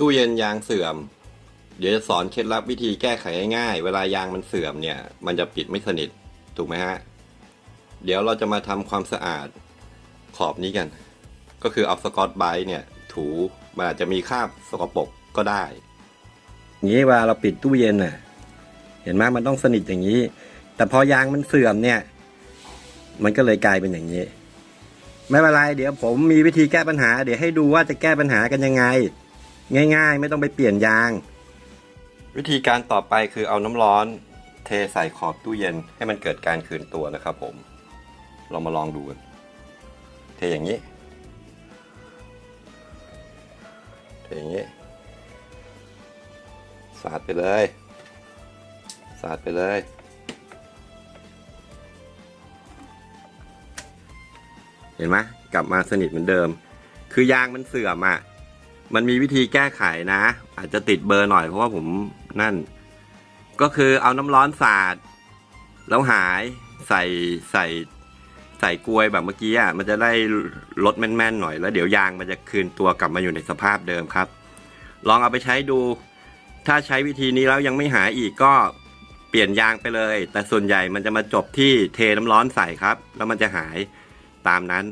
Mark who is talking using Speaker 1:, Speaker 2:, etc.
Speaker 1: ตู้เย็นยางเสื่อม เดี๋ยวจะสอนเคล็ดลับวิธีแก้ไขง่ายๆ เวลายางมันเสื่อมเนี่ย มันจะปิดไม่สนิท ถูกไหมฮะ เดี๋ยวเราจะมาทำความสะอาดขอบนี้กัน ก็คือเอาสกอตไบร์เนี่ย ถูมันอาจจะมีคราบสกปรกก็ได้อย่างนี้วลาเราปิดตู้เย็นน่ะ เห็นไหมมันต้องสนิทอย่างนี้ แต่พอยางมันเสื่อมเนี่ย มันก็เลยกลายเป็นอย่างนี้ ไม่เป็นไรเดี๋ยวผมมีวิธีแก้ปัญหา เดี๋ยวให้ดูว่าจะแก้ปัญหากันยังไง ง่ายๆ ไม่ต้องไปเปลี่ยนยาง วิธีการต่อไปคือเอาน้ำร้อน เทใส่ขอบตู้เย็นให้มันเกิดการคืนตัวนะครับผม เรามาลองดูกันเทอย่างนี้ เทอย่างนี้ สาดไปเลย สาดไปเลยเห็นไหมกลับมาสนิทเหมือนเดิม คือยางมันเสื่อมอะ่ะ มันมีวิธีแก้ไขนะ อาจจะติดเบอร์หน่อยเพราะว่าผมนั่น ก็คือเอาน้ำร้อนสาดแล้วหายใส่ใส่ใส่กลวยแบบเมื่อกี้อะมันจะได้ลดแม่นๆหน่อยแล้วเดี๋ยวยางมันจะคืนตัวกลับมาอยู่ในสภาพเดิมครับ ลองเอาไปใช้ดู ถ้าใช้วิธีนี้แล้วยังไม่หายอีกก็เปลี่ยนยางไปเลย แต่ส่วนใหญ่มันจะมาจบที่เทน้ำร้อนใส่ครับ แล้วมันจะหายตามนั้น